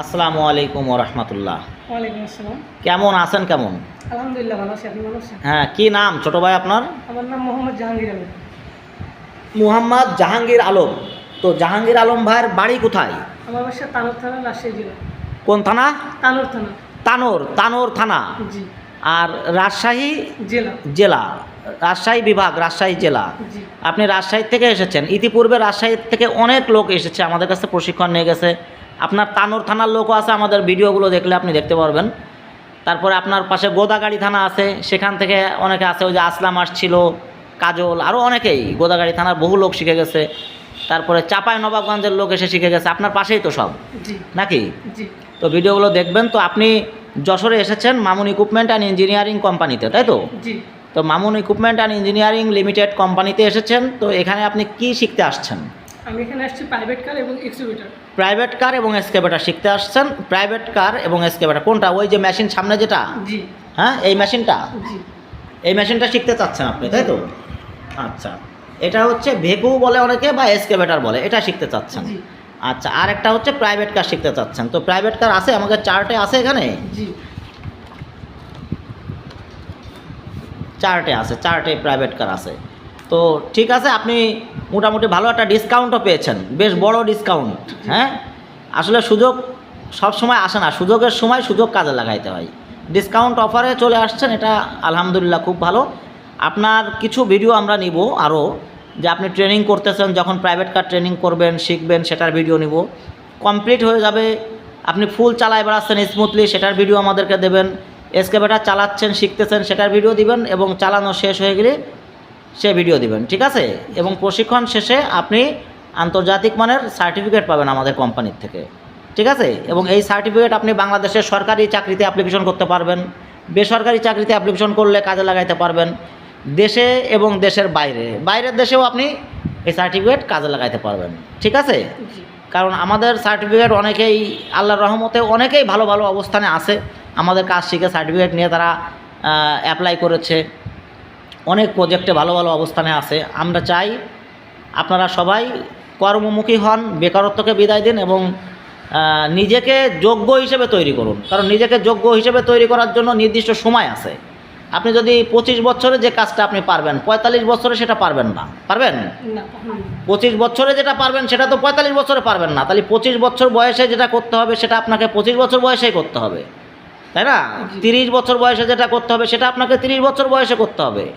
আসসালামু আলাইকুম রহমতুল্লাহ। কেমন আছেন কেমন? আলহামদুলিল্লাহ ভালো আছি আপনি ভালো আছেন? হ্যাঁ কি নাম? ছোট ভাই আপনার? আমার নাম মোহাম্মদ জাহাঙ্গীর আলম। মুহাম্মদ জাহাঙ্গীর আলম। তো জাহাঙ্গীর আলম ভাইয়ের বাড়ি কোথায়? আমার বাসা তানোর থানা রাজশাহী জেলা। কোন থানা? তানোর থানা। তানোর তানোর থানা। জি। আর রাজশাহী? জেলা। জেলা। রাজশাহী বিভাগ রাজশাহী জেলা। আপনি রাজশাহী থেকে এসেছেন। ইতিপূর্বে রাজশাহী থেকে অনেক লোক এসেছে আমাদের কাছে প্রশিক্ষণ নিয়ে গেছে। আপনার তানোর থানার লোকও আছে আমাদের ভিডিওগুলো দেখলে আপনি দেখতে পারবেন। তারপরে আপনার পাশে গোদাগাড়ি থানা আছে সেখান থেকে অনেকে আছে ওই যে আসলাম আসছিল কাজল আরও অনেকেই গোদাগাড়ি থানার বহু লোক শিখে গেছে। তারপরে চাপাই নবাবগঞ্জের লোক এসে শিখে গেছে আপনার পাশেই তো সব? নাকি? তো ভিডিওগুলো দেখবেন তো আপনি যশোরে এসেছেন মামুন ইকুইপমেন্ট অ্যান্ড ইঞ্জিনিয়ারিং কোম্পানিতে তাই তো? তো Mamun equipment and engineering limited কোম্পানিতে এসেছেন তো এখানে আপনি কি শিখতে আসছেন? আমি এখানে আসছি প্রাইভেট কার এবং এক্সিবিটার প্রাইভেট কার এবং এসকেভেটার শিখতে আসছেন। প্রাইভেট কার এবং এসকেভেটার কোনটা? ওই যে মেশিন সামনে যেটা? জি। হ্যাঁ এই মেশিনটা জি। এই মেশিনটা শিখতে চাচ্ছেন আপনি তাই তো? আচ্ছা। এটা হচ্ছে ভেকু বলে অনেকে বা এসকেভেটার বলে এটা শিখতে চাচ্ছেন। আচ্ছা আর একটা হচ্ছে প্রাইভেট কার শিখতে চাচ্ছেন। তো প্রাইভেট কার আছে? আমাদের চার্টে আছে এখানে? জি। চার্টে আছে চার্টে প্রাইভেট কার আছে। তো ঠিক আছে, আপনি মোটামুটি ভালো একটা ডিসকাউন্টও পেয়েছেন। বেশ বড় ডিসকাউন্ট হ্যাঁ? আসলে সুযোগ সব সময় আসে না। সুযোগের সময় সুযোগ কাজে লাগাইতে হয়। ডিসকাউন্ট অফারে চলে আসছেন, এটা আলহামদুলিল্লাহ খুব ভালো। আপনার কিছু ভিডিও আমরা নিব আরও যে আপনি ট্রেনিং করতেছেন, যখন প্রাইভেট কার ট্রেনিং করবেন, শিখবেন, সেটার ভিডিও নিব। কমপ্লিট হয়ে যাবে, আপনি ফুল চালায় বেড়াচ্ছেন স্মুথলি সেটার ভিডিও আমাদেরকে দেবেন। এসকেভেটার চালাচ্ছেন, শিখতেছেন, সেটার ভিডিও দিবেন এবং চালানো শেষ হয়ে গেলে সে ভিডিও দিবেন ঠিক আছে? এবং প্রশিক্ষণ শেষে আপনি আন্তর্জাতিক মানের সার্টিফিকেট পাবেন আমাদের কোম্পানির থেকে ঠিক আছে? এবং এই সার্টিফিকেট আপনি বাংলাদেশের সরকারি চাকরিতে অ্যাপ্লিকেশন করতে পারবেন বেসরকারি চাকরিতে অ্যাপ্লিকেশন করলে কাজে লাগাইতে পারবেন দেশে এবং দেশের বাইরে। বাইরের দেশেও আপনি এই সার্টিফিকেট কাজে লাগাইতে পারবেন ঠিক আছে? কারণ আমাদের সার্টিফিকেট অনেকেই আল্লাহর রহমতে অনেকেই ভালো ভালো অবস্থানে আছে। আমাদের কাজ শিখে সার্টিফিকেট নিয়ে তারা অ্যাপ্লাই করেছে। অনেক প্রজেক্টে ভালো ভালো অবস্থানে আছে। আমরা চাই আপনারা সবাই কর্মমুখী হন বেকারত্বকে বিদায় দিন এবং নিজেকে যোগ্য হিসেবে তৈরি করুন। কারণ নিজেকে যোগ্য হিসেবে তৈরি করার জন্য নির্দিষ্ট সময় আছে। আপনি যদি পঁচিশ বছরে যে কাজটা আপনি পারবেন পঁয়তাল্লিশ বছরে সেটা পারবেন না। পারবেন? পঁচিশ বছরে যেটা পারবেন সেটা তো পঁয়তাল্লিশ বছরে পারবেন না। তাহলে পঁচিশ বছর বয়সে যেটা করতে হবে সেটা আপনাকে পঁচিশ বছর বয়সেই করতে হবে। তাই না। তিরিশ বছর বয়সে যেটা করতে হবে সেটা আপনাকে তিরিশ বছর বয়সে করতে হবে।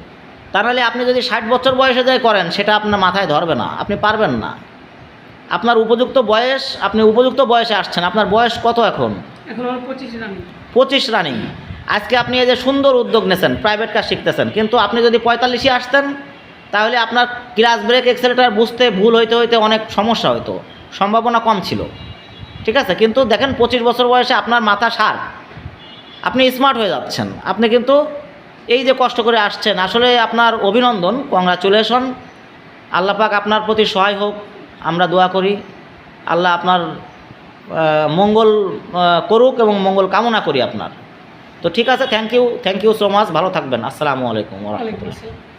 তা নাহলে আপনি যদি ষাট বছর বয়সে যাই করেন সেটা আপনার মাথায় ধরবে না আপনি পারবেন না। আপনার উপযুক্ত বয়স আপনি উপযুক্ত বয়সে আসছেন আপনার বয়স কত এখন? পঁচিশ রানি পঁচিশ রানিং আজকে আপনি এই যে সুন্দর উদ্যোগ নেছেন প্রাইভেট কার শিখতেছেন কিন্তু আপনি যদি পঁয়তাল্লিশে আসতেন তাহলে আপনার ক্লাস ব্রেক এক্সেলেটার বুঝতে ভুল হইতে হইতে অনেক সমস্যা হতো সম্ভাবনা কম ছিল। ঠিক আছে? কিন্তু দেখেন পঁচিশ বছর বয়সে আপনার মাথা সার। আপনি স্মার্ট হয়ে যাচ্ছেন। আপনি কিন্তু এই যে কষ্ট করে আসছেন, আসলে আপনার অভিনন্দন কংগ্রাচুলেশন আল্লাহ পাক আপনার প্রতি সহায় হোক, আমরা দোয়া করি। আল্লাহ আপনার মঙ্গল করুক এবং মঙ্গল কামনা করি আপনার। তো ঠিক আছে thank you thank you so much ভালো থাকবেন। আসসালামু আলাইকুম রাহমাতুল্লাহ।